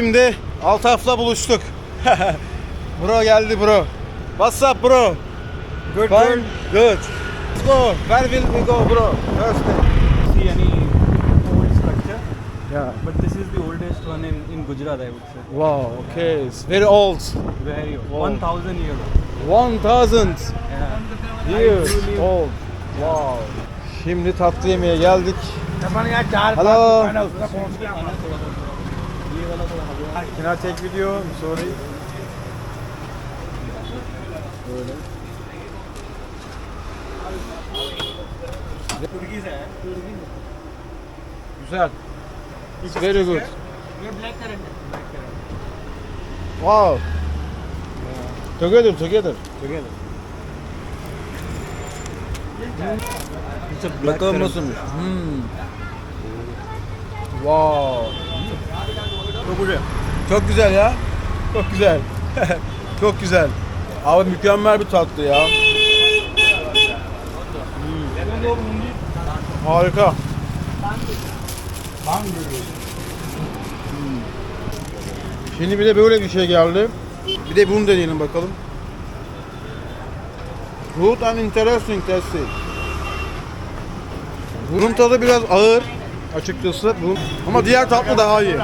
Şimdi Altaf'la buluştuk. bro geldi bro. What's up bro? Good, Fine? good. Let's go. Where will we go bro? First day. See any old structure, Yeah. but this is the oldest one in, in Gujarat, I would say. Wow, okay. It's very old. Very old. Wow. 1000 years old. 1000 Yeah. years old. Wow. Şimdi tatlı yemeğe geldik. Hello. Can I take video? I'm sorry. Böyle. Güzel. It's very good. Wow. Together, together. Together. A black Bakalım nasılmış. Hmm. Wow. Çok güzel ya. Çok güzel. Çok güzel. Abi mükemmel bir tatlı ya. Hmm. Harika. Şimdi bir de böyle bir şey geldi. Bir de bunu deneyelim bakalım. Good and interesting tasty. Bunun tadı biraz ağır açıkçası. Ama diğer tatlı daha iyi.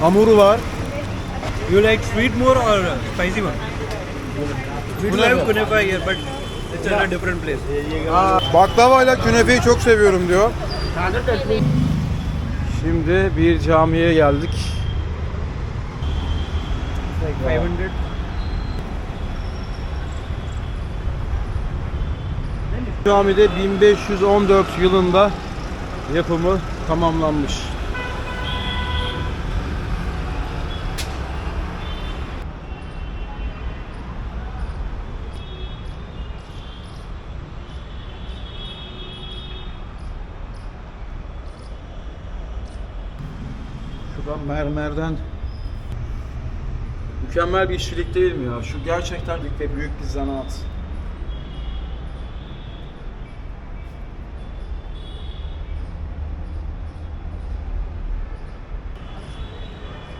Hamuru var. You like sweet more or spicy one? We do have kunefa here, but it's in a different place. Baklava ile künefeyi çok seviyorum diyor. Şimdi bir camiye geldik. Like 500. Camide 1514 yılında yapımı tamamlanmış. Mermerden mükemmel bir işçilik değil mi ya? Şu gerçekten büyük ve büyük bir zanaat.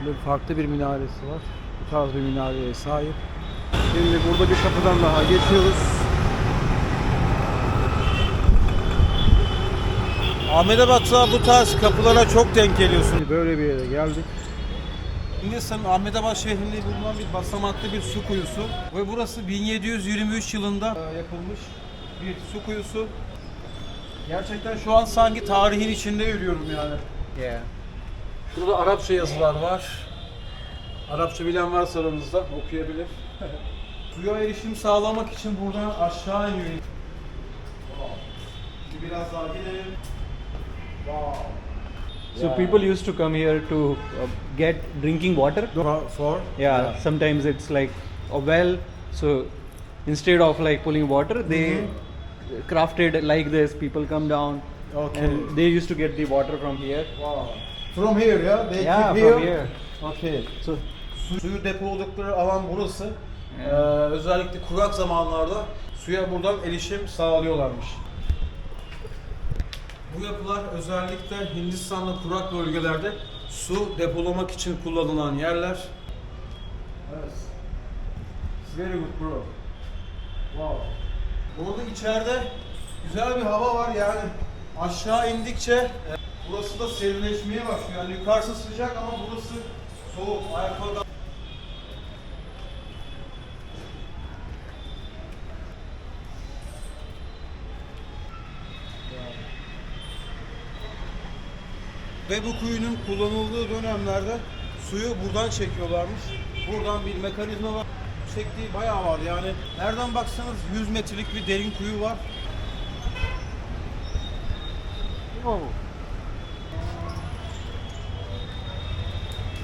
Böyle farklı bir minaresi var. Bu tarz bir minareye sahip. Şimdi burada bir kapıdan daha geçiyoruz. Ahmedabad'da bu tarz kapılara çok denk geliyorsun. Böyle bir yere geldik. Hindistan'ın Ahmedabad şehrinde bulunan bir basamaklı bir su kuyusu ve burası 1723 yılında e, yapılmış bir su kuyusu. Gerçekten şu an sanki tarihin içinde yürüyorum yani. Yeah. Burada Arapça yazılar var. Arapça bilen varsa aramızda okuyabilir. Suya erişim sağlamak için buradan aşağı iniyor. Wow. Biraz daha gidelim. Wow. So people used to come here to uh, get drinking water. For, for Yeah, sometimes it's like a well. So instead of like pulling water, they crafted like this. People come down Okay. and they used to get the water from here. Wow. From here ya? They Yeah, keep from here. Okay. So Su- Suyu depoladıkları alan burası. Evet. Ee, özellikle kurak zamanlarda suya buradan erişim sağlıyorlarmış. Bu yapılar özellikle Hindistan'da kurak bölgelerde su depolamak için kullanılan yerler. Evet. It's very good bro. Wow. Burada içeride güzel bir hava var yani aşağı indikçe e, burası da serinleşmeye başlıyor. Yani yukarısı sıcak ama burası soğuk. Ayakları Ve bu kuyunun kullanıldığı dönemlerde suyu buradan çekiyorlarmış. Buradan bir mekanizma var. Yüksekliği bayağı var yani. Nereden baksanız 100 metrelik bir derin kuyu var.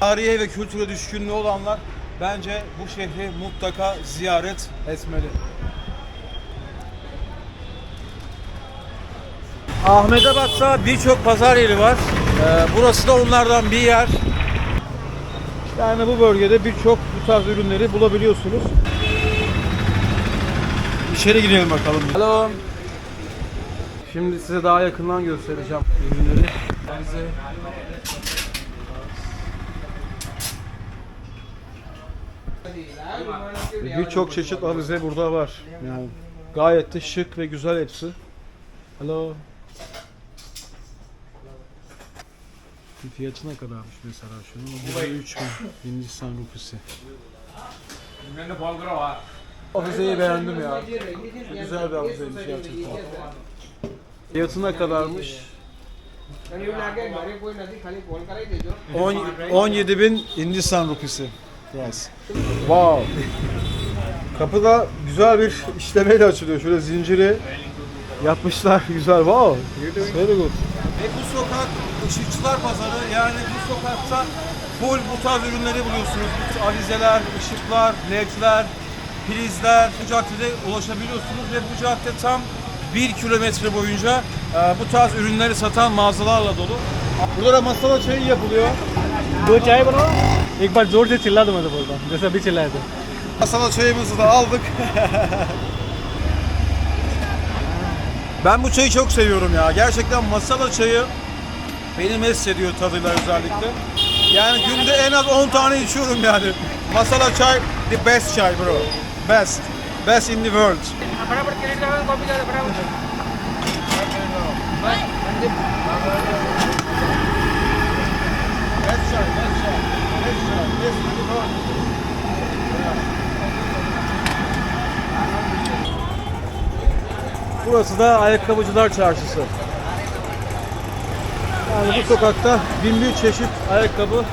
Tarihe ve kültüre düşkünlüğü olanlar bence bu şehri mutlaka ziyaret etmeli. Ahmedabad'da birçok pazar yeri var. Ee, burası da onlardan bir yer. Yani bu bölgede birçok bu tarz ürünleri bulabiliyorsunuz. İçeri girelim bakalım. Hello. Şimdi size daha yakından göstereceğim ürünleri. Avize. Birçok çeşit avize burada var. Yani gayet de şık ve güzel hepsi. Hello. Fiyatı ne kadarmış mesela şunun? Bu da 3000 Hindistan rupisi. Bunların balgıra var. Hafizeyi beğendim ya. Güzel bir hafizeymiş gerçekten. Fiyatı ne kadarmış? 17 bin Hindistan rupisi. Price. Wow. Kapıda güzel bir işlemeyle açılıyor. Şöyle zinciri yapmışlar. Güzel. Wow. Very good. Ve bu sokak ışıkçılar pazarı. Yani bu sokakta full bu tarz ürünleri buluyorsunuz. Bu avizeler, ışıklar, ledler, prizler. Bu caddede ulaşabiliyorsunuz ve bu cadde tam bir kilometre boyunca e, bu tarz ürünleri satan mağazalarla dolu. Burada da masala çayı yapılıyor. दो चाय बनाओ एक बार जोर से चिल्ला दो मैं तो बोलता हूँ जैसे अभी चिल्लाए थे Masala çayımızı da aldık. Ben bu çayı çok seviyorum ya. Gerçekten masala çayı beni mest ediyor tadıyla özellikle. Yani günde en az 10 tane içiyorum yani. Masala çay the best çay bro. Best. Best in the world. Para Burası da ayakkabıcılar çarşısı. Yani bu sokakta bin bir çeşit ayakkabı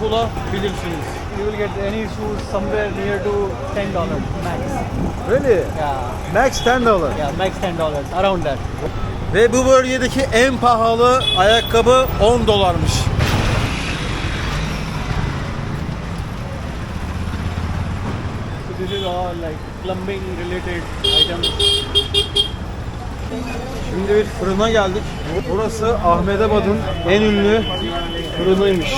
bulabilirsiniz. you will get any shoes somewhere near to ten dollars max Really? yeah Max 10 dolar. yeah max ten dollars around that Ve bu bölgedeki en pahalı ayakkabı 10 dolarmış. so this is all like plumbing related items Şimdi bir fırına geldik. Burası Ahmedabad'ın en ünlü fırınıymış.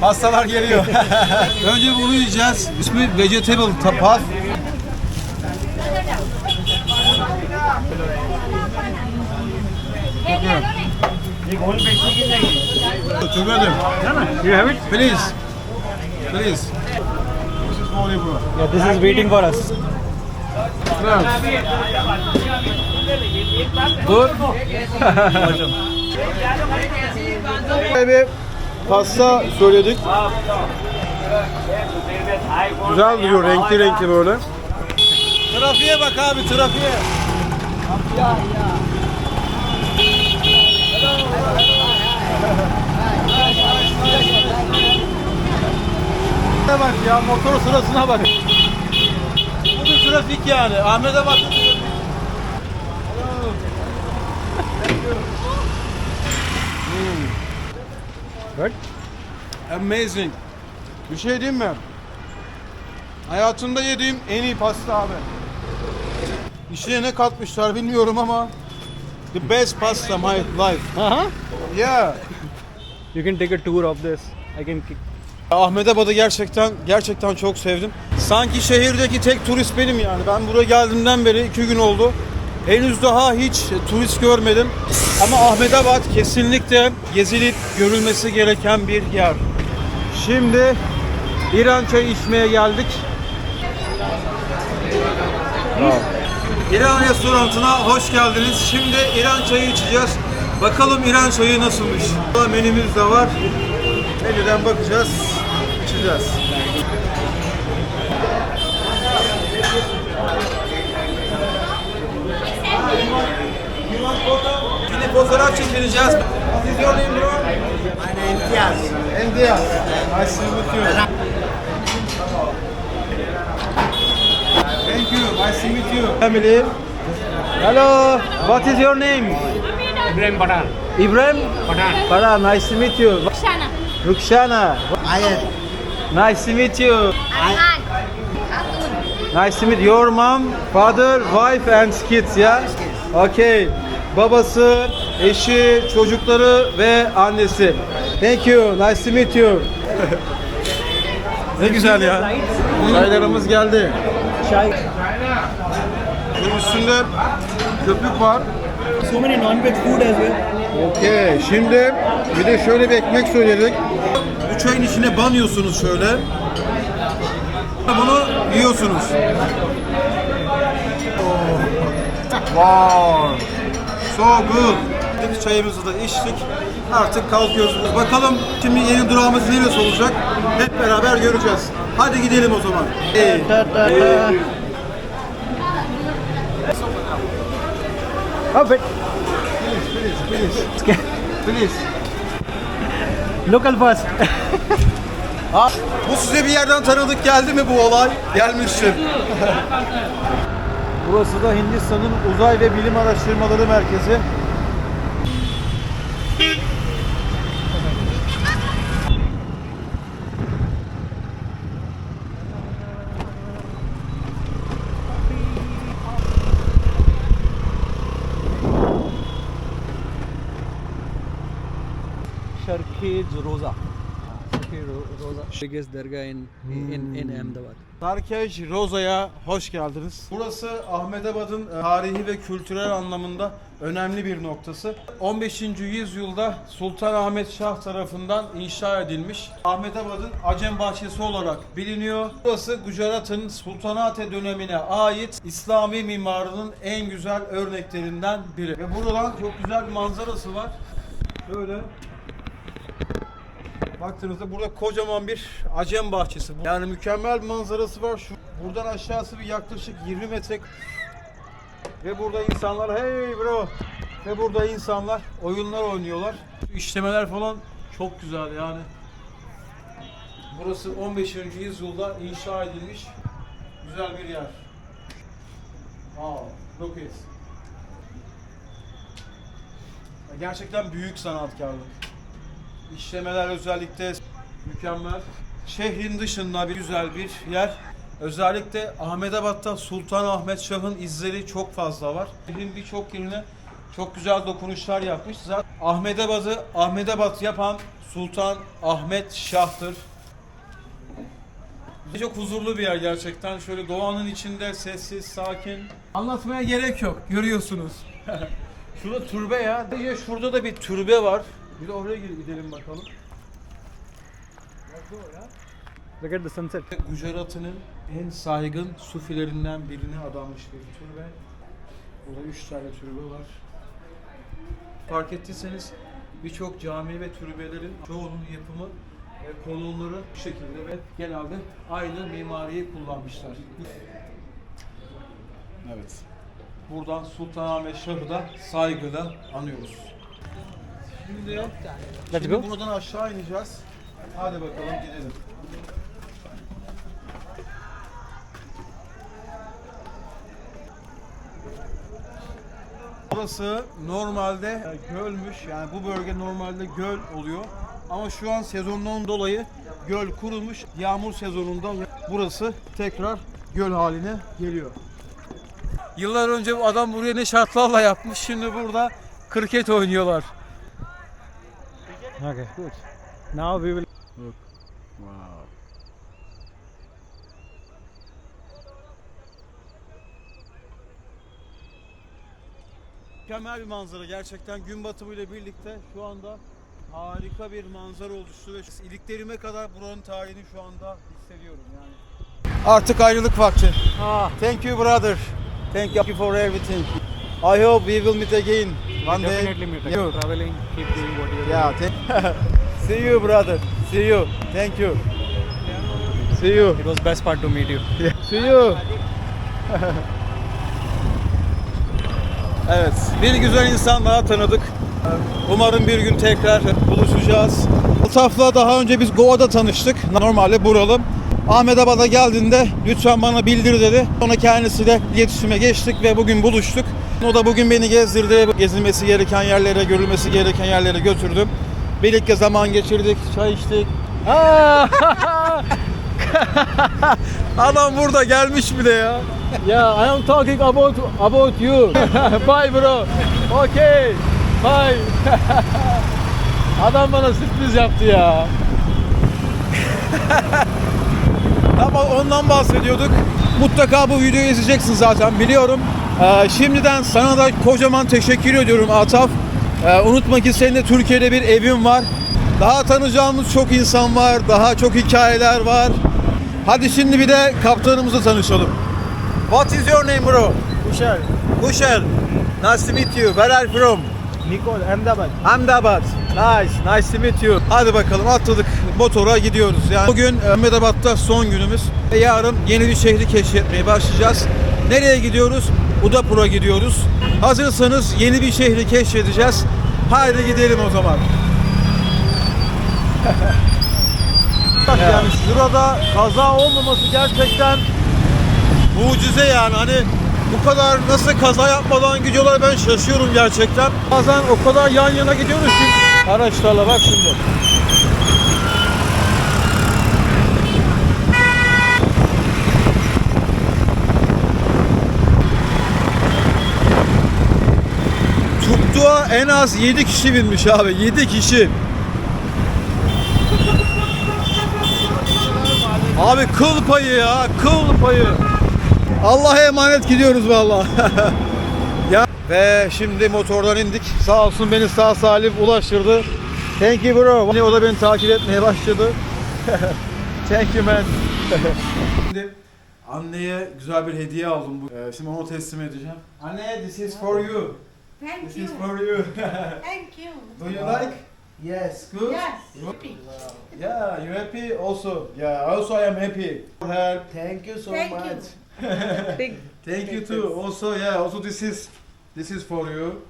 Pastalar geliyor. Önce bunu yiyeceğiz. İsmi Vegetable Tapas. Together. you have it Please. Please. This is for you, bro. yeah this is waiting for us Good. bir pasta söyledik. Güzel duruyor, renkli renkli böyle. Trafiğe bak abi, trafiğe. Bak ya, motor sırasına bak. Bu bir trafik yani. Ahmet'e bak. Good. Amazing. Bir şey diyeyim mi? Hayatımda yediğim en iyi pasta abi. İçine ne katmışlar bilmiyorum ama the best pasta my life. uh-huh Yeah. you can take a tour of this I can Ahmedabad'ı gerçekten gerçekten çok sevdim. Sanki şehirdeki tek turist benim yani. Ben buraya geldiğimden beri iki gün oldu. Henüz daha hiç turist görmedim. Ama Ahmedabad kesinlikle gezilip görülmesi gereken bir yer. Şimdi İran çayı içmeye geldik. İran restoranına hoş geldiniz. Şimdi İran çayı içeceğiz. Bakalım İran çayı nasılmış. Menümüz de var. Menüden bakacağız, konuşacağız. Şimdi fotoğraf çekileceğiz. Siz your name bro? My name Diaz. And Diaz. Nice to meet you. Thank you. Nice to meet you. Family. Hello. What is your name? İbrahim Paran. İbrahim? Paran. Paran. Nice to meet you. Rukshana. Rukshana. Ayet. Nice to meet you. Arhan. Nice to meet your mom, father, wife and kids ya. Okay. Babası, eşi, çocukları ve annesi. Thank you. Nice to meet you. Ne güzel ya. Çaylarımız geldi. Chai. Bunun üstünde köpük var. So many non-veg food as well. Okey. Şimdi bir de şöyle bir ekmek söyledik. Çayın içine banıyorsunuz şöyle. Bunu yiyorsunuz. Oh. Wow. So good. Çayımızı da içtik. Artık kalkıyoruz. Bakalım şimdi yeni durağımız neresi olacak? Hep beraber göreceğiz. Hadi gidelim o zaman. Hey. Ta ta. Oh, wait. Please. Local first. Ha, bu size bir yerden tanıdık geldi mi bu olay? Gelmiştir. Burası da Hindistan'ın Uzay ve Bilim Araştırmaları Merkezi. Sharkej Roza. Biggest dargah in in in Ahmedabad. Sarkej Roza'ya hoş geldiniz. Burası Ahmedabad'ın e, tarihi ve kültürel anlamında önemli bir noktası. 15. yüzyılda Sultan Ahmet Şah tarafından inşa edilmiş. Ahmedabad'ın Acem Bahçesi olarak biliniyor. Burası Gujarat'ın Sultanate dönemine ait İslami mimarının en güzel örneklerinden biri. Ve buradan çok güzel bir manzarası var. Böyle Baktığınızda burada kocaman bir acem bahçesi. Yani mükemmel manzarası var. Şu buradan aşağısı bir yaklaşık 20 metre. Ve burada insanlar hey bro. Ve burada insanlar oyunlar oynuyorlar. İşlemeler falan çok güzel yani. Burası 15. yüzyılda inşa edilmiş güzel bir yer. Wow, look. Gerçekten büyük sanatkarlık. İşlemeler özellikle mükemmel. Şehrin dışında bir güzel bir yer. Özellikle Ahmedabad'da Sultan Ahmet Şah'ın izleri çok fazla var. Şehrin birçok yerine çok güzel dokunuşlar yapmış. Zaten Ahmedabad'ı Ahmedabad yapan Sultan Ahmet Şah'tır. Çok huzurlu bir yer gerçekten. Şöyle doğanın içinde sessiz, sakin. Anlatmaya gerek yok. Görüyorsunuz. Şurada türbe ya. Şurada da bir türbe var. Bir de oraya gir- gidelim bakalım. Look at the sunset. Gujarat'ın en saygın sufilerinden birine adanmış bir türbe. Burada üç tane türbe var. Fark ettiyseniz birçok cami ve türbelerin çoğunun yapımı ve konumları bu şekilde ve genelde aynı mimariyi kullanmışlar. Evet. Buradan Sultanahmet Şah'ı da saygıyla anıyoruz. Şimdi, Let's şimdi go. buradan aşağı ineceğiz. Hadi bakalım gidelim. Burası normalde gölmüş. Yani bu bölge normalde göl oluyor. Ama şu an sezondan dolayı göl kurumuş. Yağmur sezonunda burası tekrar göl haline geliyor. Yıllar önce bu adam buraya ne şartlarla yapmış. Şimdi burada kriket oynuyorlar. Okay, good. Now we will. Mükemmel bir manzara gerçekten gün batımı ile birlikte şu anda harika bir manzara oluştu ve iliklerime kadar buranın tarihini şu anda hissediyorum yani. Artık ayrılık vakti. Ah, Thank you brother. Thank you for everything. I hope we will meet again one day. definitely meet. You. Traveling, keep doing what you're Yeah, thank See you brother. See you. Thank you. See you. doing. It was best part to meet you. See you. evet, bir güzel insan daha tanıdık. Umarım bir gün tekrar buluşacağız. Altaf'la daha önce biz Goa'da tanıştık. Normalde buralı. Ahmedabad'a geldiğinde lütfen bana bildir dedi. Sonra kendisiyle iletişime geçtik ve bugün buluştuk. O da bugün beni gezdirdi. Gezilmesi gereken yerlere, görülmesi gereken yerlere götürdüm. Birlikte zaman geçirdik, çay içtik. Adam burada gelmiş bile ya. Yeah, I am talking about about you. Bye bro. Okay. Bye. Adam bana sürpriz yaptı ya. Ama ondan bahsediyorduk. Mutlaka bu videoyu izleyeceksin zaten biliyorum. Ee, şimdiden sana da kocaman teşekkür ediyorum Ataf. Ee, unutma ki senin de Türkiye'de bir evin var. Daha tanıyacağımız çok insan var. Daha çok hikayeler var. Hadi şimdi bir de kaptanımızla tanışalım. What is your name bro? Kushal, Kushel. Nice to meet you. Where are you from? Nicole, Ahmedabad. Ahmedabad. Nice, nice to meet you. Hadi bakalım atladık motora gidiyoruz. Yani bugün e, Ahmedabad'da son günümüz. Yarın yeni bir şehri keşfetmeye başlayacağız. Nereye gidiyoruz? Udapur'a gidiyoruz. Hazırsanız yeni bir şehri keşfedeceğiz. Haydi gidelim o zaman. Bak yani şurada kaza olmaması gerçekten mucize yani hani bu kadar nasıl kaza yapmadan gidiyorlar ben şaşıyorum gerçekten. Bazen o kadar yan yana gidiyoruz ki araçlarla bak şimdi. Tuktuğa en az 7 kişi binmiş abi 7 kişi. Abi kıl payı ya kıl payı. Allah'a emanet gidiyoruz vallahi. ya ve şimdi motordan indik. Sağ olsun beni sağ salim ulaştırdı. Thank you bro. Hani O da beni takip etmeye başladı. Thank you man. şimdi anneye güzel bir hediye aldım. Ee, şimdi onu teslim edeceğim. Anne this is for you. Thank This you. is for you. Thank you. Do you like? Yes. Good. Yes. happy. Yeah, you happy also? Yeah, also I am happy. Help. Thank you so Thank you. much. Thank you too. Also, yeah, also this is this is for you,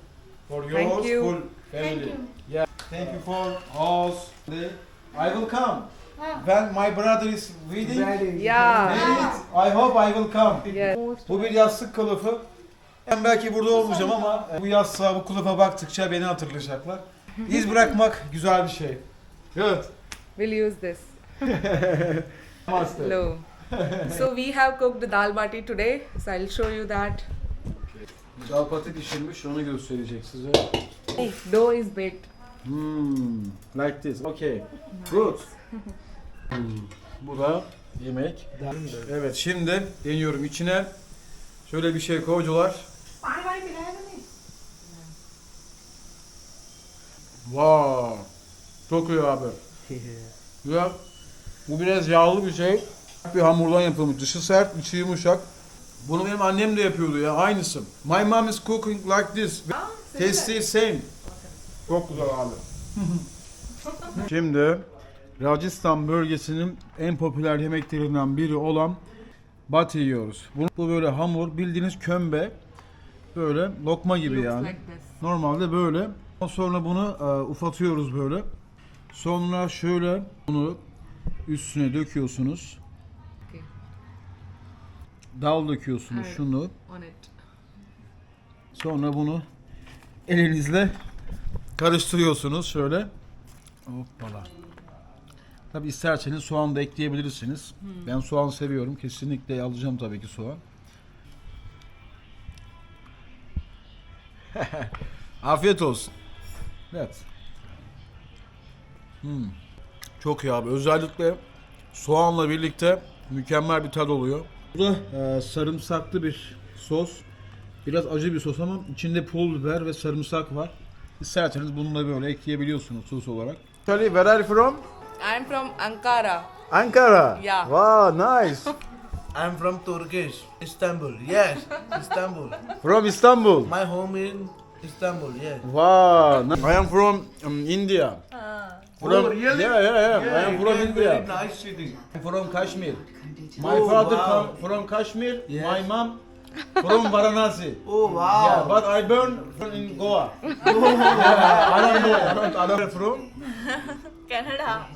for yours, you. full Thank family. you. Yeah, thank you for house. I will come Ah. when my brother is wedding. Yeah. Married, I hope I will come. Yes. Bu bir yastık kılıfı. Ben belki burada olmayacağım ama bu yastığa, bu kılıfa baktıkça beni hatırlayacaklar. İz bırakmak güzel bir şey. Good. We'll use this. Master. Low. so we have cooked dal bati today. So I'll show you that. Dal pati pişirmiş, onu gösterecek size. Dough is baked. Hmm, like this. Okay. Good. Hmm, Bu da yemek. Evet, şimdi deniyorum içine. Şöyle bir şey koydular. Wow. Çok iyi abi. Ya bu biraz yağlı bir şey. Bir hamurdan yapılmış. Dışı sert, içi yumuşak. Bunu benim annem de yapıyordu ya. Aynısı. My mom is cooking like this. Tasty same. Çok güzel abi. Şimdi Rajasthan bölgesinin en popüler yemeklerinden biri olan bati yiyoruz. Bu, bu böyle hamur, bildiğiniz kömbe. Böyle lokma gibi Looks yani. like this. Normalde böyle. Sonra bunu e, ufatıyoruz böyle. Sonra şöyle bunu üstüne döküyorsunuz. Okay. Dal döküyorsunuz Evet. şunu. On it. Sonra bunu elinizle karıştırıyorsunuz şöyle. Hoppala. Tabi isterseniz soğan da ekleyebilirsiniz. Ben soğan seviyorum. Kesinlikle alacağım tabii ki soğan. Afiyet olsun. Evet. Hmm. Çok iyi abi. Özellikle soğanla birlikte mükemmel bir tad oluyor. Bu da e, sarımsaklı bir sos. Biraz acı bir sos ama içinde pul biber ve sarımsak var. İsterseniz bunu da böyle ekleyebiliyorsunuz sos olarak. Charlie, where are you from? I'm from Ankara. Ankara. Yeah. Wow, nice. I'm from Turkish, Istanbul. Yes, Istanbul. from Istanbul. My home in Istanbul. Yes. Wow. nice. I am from um, India. From, Oh, really? Yeah, yeah, yeah. I am from Very India. nice city. From Kashmir. My Oh, father wow. come from Kashmir. Yes. My mom from Varanasi. Oh Yeah, wow. but I born in Goa. yeah, I don't know. I don't. I don't from. Canada.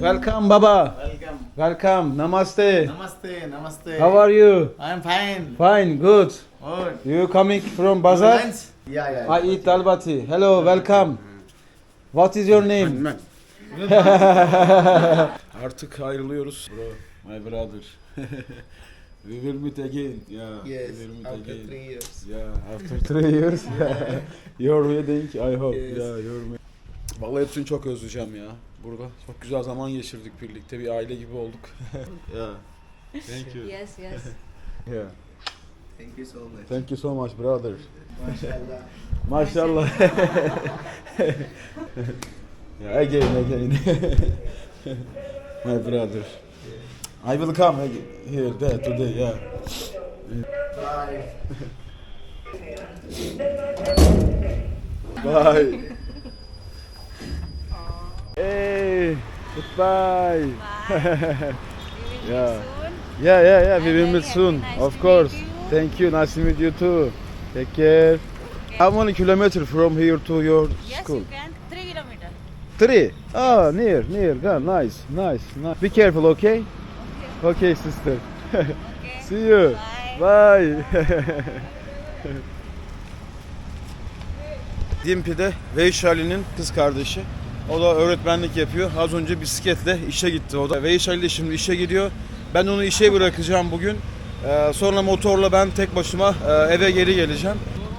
Welcome, Baba. Welcome. Welcome. Namaste. Namaste. Namaste. How are you? I am fine. Fine, good. Good. You coming from Bazaar? Lunch? Yeah, yeah. I eat dalbati. Hello, welcome. What is your name? Artık ayrılıyoruz. Bro, my brother. we will meet again. Yeah, Yes. we will meet After again. three years. Yeah, after three years. Yeah. your wedding, I hope. Yes. Yeah, your Vallahi hepsini çok özleyeceğim ya. burada. Çok güzel zaman geçirdik birlikte. Bir aile gibi olduk. yeah. Thank you. Yes, yes. Yeah. Thank you so much. Thank you so much brother. Maşallah. yeah, again, again. My brother. I will come again here there today, yeah. Bye. hey, goodbye. yeah. Yeah, yeah, yeah. We will meet soon. Nice of course. you. Thank you. Nice to meet you too. Take care. How many kilometers from here to your Yes, school? you can. Three kilometer. Three. Oh, near, near. Yeah, nice, nice, nice. Be careful, okay? Okay, sister. Okay. See you. Bye. Bye. Dimpi'de Veyşali'nin kız kardeşi. O da öğretmenlik yapıyor. Az önce bisikletle işe gitti o da. Veyşali de şimdi işe gidiyor. Ben onu işe bırakacağım bugün. Ee, sonra motorla ben tek başıma e, eve geri geleceğim.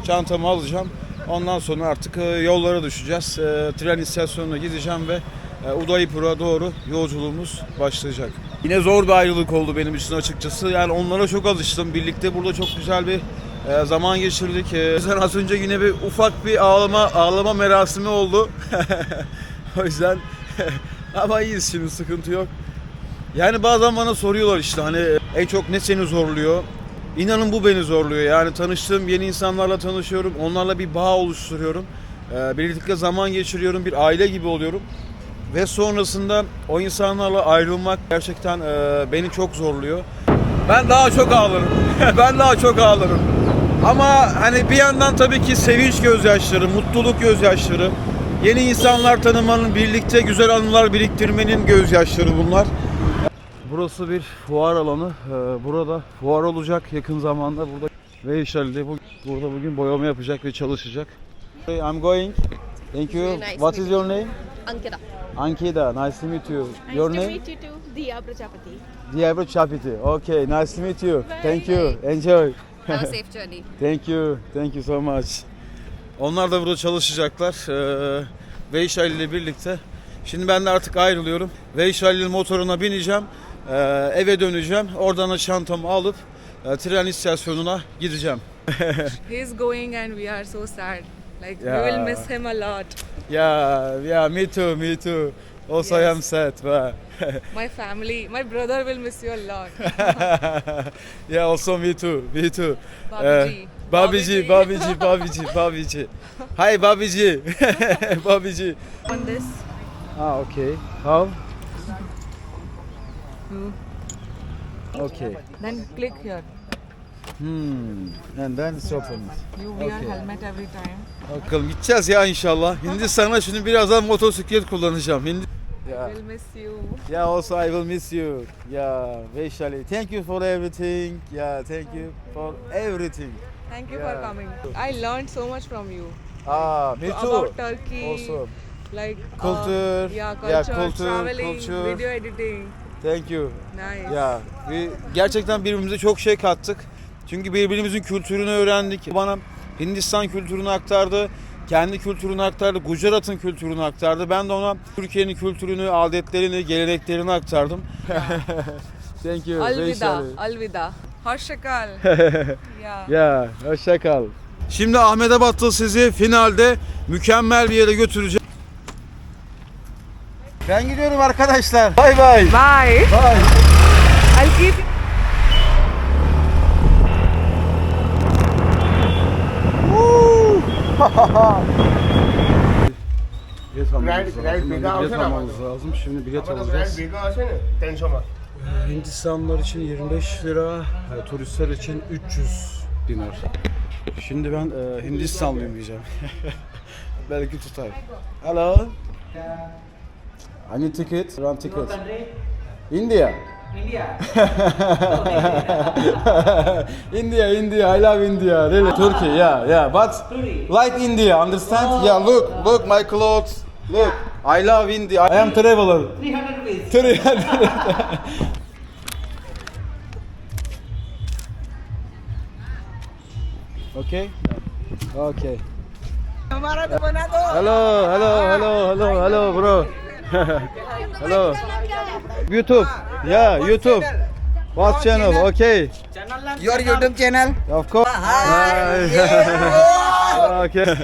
Çantamı alacağım. Ondan sonra artık e, yollara düşeceğiz. E, tren istasyonuna gideceğim ve e, Udaipur'a doğru yolculuğumuz başlayacak. Yine zor bir ayrılık oldu benim için açıkçası. Yani onlara çok alıştım. Birlikte burada çok güzel bir e, zaman geçirdik. E, yüzden az önce yine bir ufak bir ağlama ağlama merasimi oldu. o yüzden ama iyiyiz şimdi sıkıntı yok. Yani bazen bana soruyorlar işte hani en çok ne seni zorluyor? İnanın bu beni zorluyor. Yani tanıştığım yeni insanlarla tanışıyorum. Onlarla bir bağ oluşturuyorum. Ee, birlikte zaman geçiriyorum. Bir aile gibi oluyorum. Ve sonrasında o insanlarla ayrılmak gerçekten e, beni çok zorluyor. Ben daha çok ağlarım. ben daha çok ağlarım. Ama hani bir yandan tabii ki sevinç gözyaşları, mutluluk gözyaşları, yeni insanlar tanımanın, birlikte güzel anılar biriktirmenin gözyaşları bunlar. Burası bir fuar alanı. Ee, Burada fuar olacak yakın zamanda. Burada ve bu, burada bugün boyama yapacak ve çalışacak. I'm going. Thank you. What is your name? Ankita. Ankita. Nice to meet you. Your name? you too. Diya Prajapati. Diablo Chapiti. Okay, nice to meet you. Thank you. Enjoy. Have a safe journey. Thank you. Thank you so much. Onlar da burada çalışacaklar. Ee, Veysel ile birlikte. Şimdi ben de artık ayrılıyorum. Veysel'in motoruna bineceğim. Ee, eve döneceğim. Oradan da çantamı alıp e, tren istasyonuna gideceğim. He's going and we are so sad. Like we will miss him a lot. Yeah, yeah, me too, me too. Also I am sad. but- My family, my brother will miss you a lot. yeah, also me too, me too. Babiji. Uh, Babiji, Babiji, Babiji, Babiji. Hi, Babiji. Babiji. On this. Ah, okay. How? Okay. Then click here. Hmm. And then it's open. You wear Okay. helmet every time. Bakalım gideceğiz ya inşallah. Hindistan'a şimdi birazdan motosiklet kullanacağım. Hindi yeah. We'll miss you. yeah, also I will miss you. Yeah, Vaishali. Thank you for everything. Yeah, thank you for everything. Thank you Yeah. for coming. I learned so much from you. Ah, me too. About Turkey. Also, Like uh, Culture. yeah, Yeah, culture, culture, traveling, culture. video editing. thank you. Nice. Ya ve gerçekten birbirimize çok şey kattık. Çünkü birbirimizin kültürünü öğrendik. Bana Hindistan kültürünü aktardı. Kendi kültürünü aktardı. Gujarat'ın kültürünü aktardı. Ben de ona Türkiye'nin kültürünü, adetlerini, geleneklerini aktardım. Thank you. Alvida. Alvida. Hoşçakal. yeah. Ya, hoşça kal. Şimdi Ahmedabad'da sizi finalde mükemmel bir yere götüreceğim. Ben gidiyorum arkadaşlar. Bay bay. Bye. Bye. I'll keep bilet almamız lazım. Bilet, bilet almamız lazım. Şimdi bilet alacağız. Hindistanlılar için 25 lira, e, turistler için 300 dinar. Şimdi ben e, Hindistanlıyım diyeceğim. Belki tutar. Hello. I ticket. Run ticket. India. India. India, India. I love India. Really. Turkey. Yeah, yeah. But like India, understand? Yeah. Look, look my clothes. Look. I love India. I am traveler. 300 rupees. 300. Okay? Okay. Hello, hello, hello, hello, hello, bro. Hello. YouTube. Yeah, YouTube. What channel? Okay. Your YouTube channel. Of course. okay.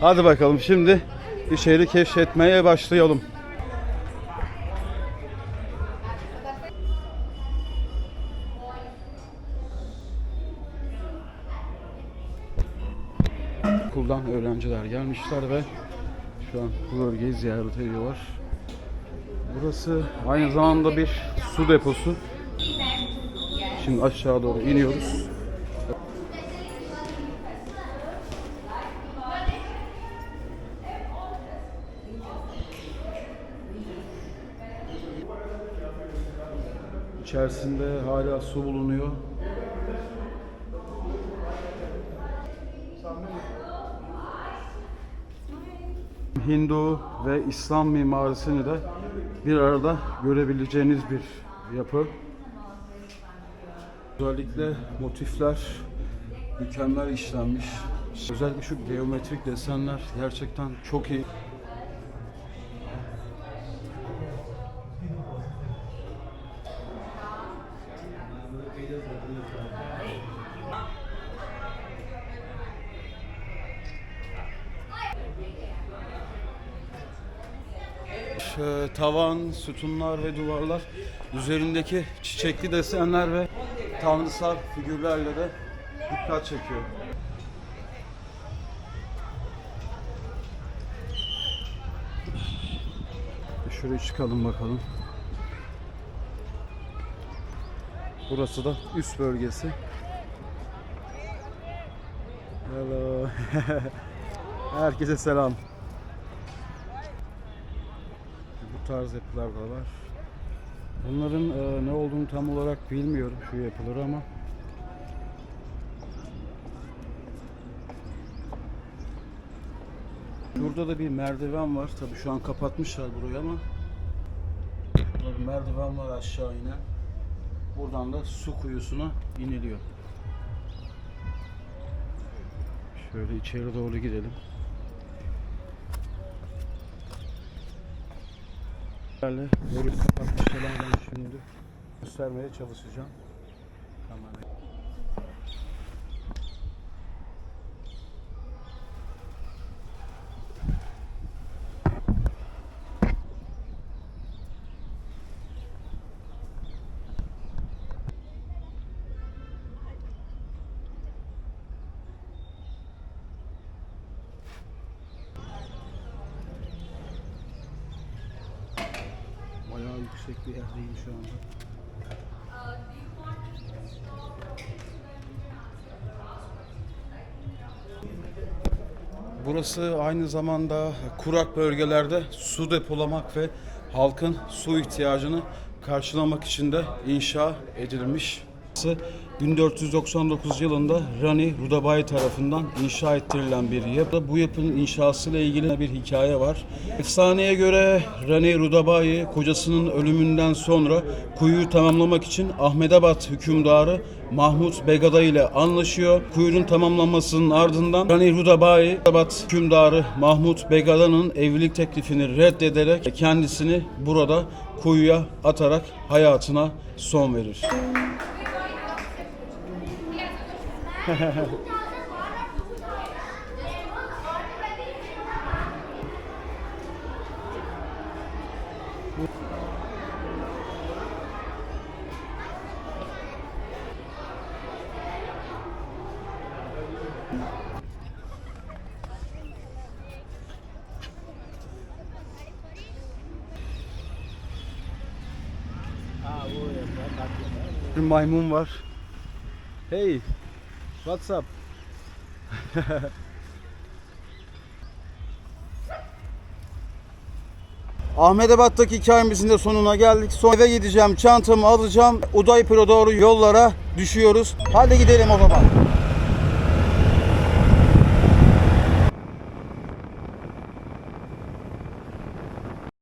Hadi bakalım şimdi bir şehri keşfetmeye başlayalım. Okuldan öğrenciler gelmişler ve şu an bu bölgeyi ziyaret ediyorlar. Burası aynı zamanda bir su deposu. Şimdi aşağı doğru iniyoruz. İçerisinde hala su bulunuyor. Hindu ve İslam mimarisini de bir arada görebileceğiniz bir yapı. Özellikle motifler mükemmel işlenmiş. Özellikle şu geometrik desenler gerçekten çok iyi. Tavan, sütunlar ve duvarlar üzerindeki çiçekli desenler ve tanrısal figürlerle de dikkat çekiyor. Şuraya çıkalım bakalım. Burası da üst bölgesi. Hello. Herkese selam. Tarz yapılar da var. Bunların e, ne olduğunu tam olarak bilmiyorum şu yapıları ama Burada da bir merdiven var. Tabii şu an kapatmışlar burayı ama burada bir merdiven var aşağı inen. Buradan da su kuyusuna iniliyor. Şöyle içeri doğru gidelim. Böyle kapatmışlar ben şimdi göstermeye çalışacağım. Kamerayı. Bayağı yüksek bir yerdeyim şu anda. Burası aynı zamanda kurak bölgelerde su depolamak ve halkın su ihtiyacını karşılamak için de inşa edilmiş. Burası 1499 yılında Rani Rudabayi tarafından inşa ettirilen bir yapı. Bu yapının inşasıyla ilgili bir hikaye var. Efsaneye göre Rani Rudabayi kocasının ölümünden sonra kuyuyu tamamlamak için Ahmedabad hükümdarı Mahmut Begada ile anlaşıyor. Kuyunun tamamlanmasının ardından Rani Rudabayi, Ahmedabad hükümdarı Mahmut Begada'nın evlilik teklifini reddederek kendisini burada kuyuya atarak hayatına son verir. Bir maymun var. Hey, what's up? Ahmedabad'daki hikayemizin de sonuna geldik. Son eve gideceğim, çantamı alacağım. Udaypur'a doğru yollara düşüyoruz. Hadi gidelim o zaman.